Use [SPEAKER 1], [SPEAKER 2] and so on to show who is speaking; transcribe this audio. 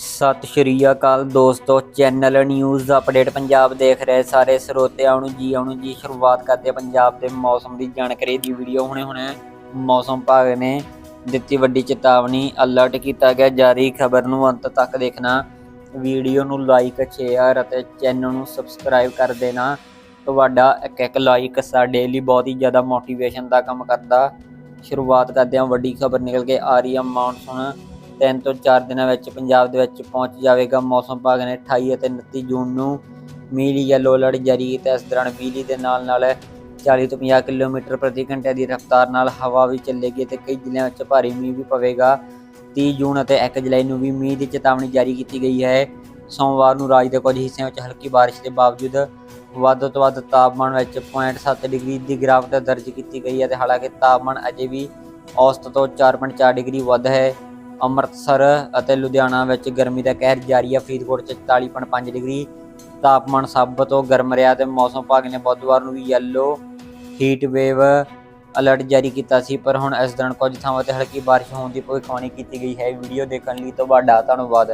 [SPEAKER 1] ਸਤਿ ਸ਼੍ਰੀ ਅਕਾਲ ਦੋਸਤੋ, channel news update Punjab ਦੇਖ ਰਹੇ ਸਾਰੇ ਸਰੋਤਿਆਂ ਨੂੰ ਜੀ ਆਉਣ ਜੀ ਸ਼ੁਰੂਆਤ ਕਰਦੇ ਪੰਜਾਬ ਦੇ ਮੌਸਮ ਦੀ ਜਾਣਕਾਰੀ ਦੀ ਵੀਡੀਓ ਹੁਣੇ ਹੁਣੇ ਮੌਸਮ ਵਿਭਾਗ ਨੇ ਦਿੱਤੀ ਵੱਡੀ ਚੇਤਾਵਨੀ ਅਲਰਟ ਕੀਤਾ ਗਿਆ। ਜਾਰੀ ਖਬਰ ਨੂੰ ਅੰਤ ਤੱਕ ਦੇਖਣਾ। ਵੀਡੀਓ ਨੂੰ ਲਾਈਕ ਸ਼ੇਅਰ ਅਤੇ ਚੈਨਲ ਨੂੰ ਸਬਸਕ੍ਰਾਈਬ ਕਰ ਦੇਣਾ। ਤੁਹਾਡਾ ਇੱਕ ਇੱਕ ਲਾਈਕ ਸਾਡੇ ਲਈ ਬਹੁਤ ਹੀ ਜ਼ਿਆਦਾ ਮੋਟੀਵੇਸ਼ਨ ਦਾ ਕੰਮ ਕਰਦਾ। ਸ਼ੁਰੂਆਤ ਕਰਦੇ ਹਾਂ। ਵੱਡੀ ਖਬਰ ਨਿਕਲ ਕੇ ਆ ਰਹੀ ਹੈ ਮੌਨਸੂਨ ਤਿੰਨ ਤੋਂ 4 ਦਿਨਾਂ ਵਿੱਚ ਪੰਜਾਬ ਦੇ ਵਿੱਚ ਪਹੁੰਚ ਜਾਵੇਗਾ। ਮੌਸਮ ਵਿਭਾਗ ਨੇ 28 ਅਤੇ 29 ਜੂਨ ਨੂੰ ਮੀਂਹ ਲਈ ਯੈਲੋ ਅਲਰਟ ਜਾਰੀ ਕੀਤਾ। ਇਸ ਦੌਰਾਨ ਬਿਜਲੀ ਦੇ ਨਾਲ ਨਾਲ 40 ਤੋਂ 50 ਕਿਲੋਮੀਟਰ ਪ੍ਰਤੀ ਘੰਟੇ ਦੀ ਰਫ਼ਤਾਰ ਨਾਲ ਹਵਾ ਵੀ ਚੱਲੇਗੀ ਤੇ ਕਈ ਜ਼ਿਲ੍ਹਿਆਂ ਵਿੱਚ ਭਾਰੀ ਮੀਂਹ ਵੀ ਪਵੇਗਾ। 30 ਜੂਨ ਅਤੇ 1 ਜੁਲਾਈ ਨੂੰ ਵੀ ਮੀਂਹ ਦੀ ਚੇਤਾਵਨੀ ਜਾਰੀ ਕੀਤੀ ਗਈ ਹੈ। ਸੋਮਵਾਰ ਨੂੰ ਰਾਜ ਦੇ ਕੁਝ ਹਿੱਸਿਆਂ ਵਿੱਚ ਹਲਕੀ ਬਾਰਿਸ਼ ਦੇ ਬਾਵਜੂਦ ਵੱਧ ਤੋਂ ਵੱਧ ਤਾਪਮਾਨ ਵਿੱਚ 0.7 ਡਿਗਰੀ ਦੀ ਗਿਰਾਵਟ ਦਰਜ ਕੀਤੀ ਗਈ ਹੈ ਤੇ ਹਾਲਾਂਕਿ ਤਾਪਮਾਨ ਅਜੇ ਵੀ ਔਸਤ ਤੋਂ 4.4 ਡਿਗਰੀ ਵੱਧ ਹੈ। ਅੰਮ੍ਰਿਤਸਰ ਅਤੇ ਲੁਧਿਆਣਾ ਵਿੱਚ ਗਰਮੀ ਦਾ ਕਹਿਰ ਜਾਰੀ ਹੈ ਫਰੀਦਕੋਟ 'ਚ 44.5 ਡਿਗਰੀ ਤਾਪਮਾਨ ਸਭ ਤੋਂ ਗਰਮ ਰਿਹਾ ਤੇ ਮੌਸਮ ਵਿਭਾਗ ਨੇ ਬੁੱਧਵਾਰ ਨੂੰ ਵੀ ਯੈਲੋ ਹੀਟ ਵੇਵ ਅਲਰਟ ਜਾਰੀ ਕੀਤਾ ਸੀ, ਪਰ ਹੁਣ ਇਸ ਦੌਰਾਨ ਕੁਝ ਥਾਵਾਂ ਤੇ ਹਲਕੀ ਬਾਰਿਸ਼ ਹੋਣ ਦੀ ਭਵਿੱਖਬਾਣੀ ਕੀਤੀ ਗਈ ਹੈ। ਵੀਡੀਓ ਦੇਖਣ ਲਈ ਤੁਹਾਡਾ ਧੰਨਵਾਦ।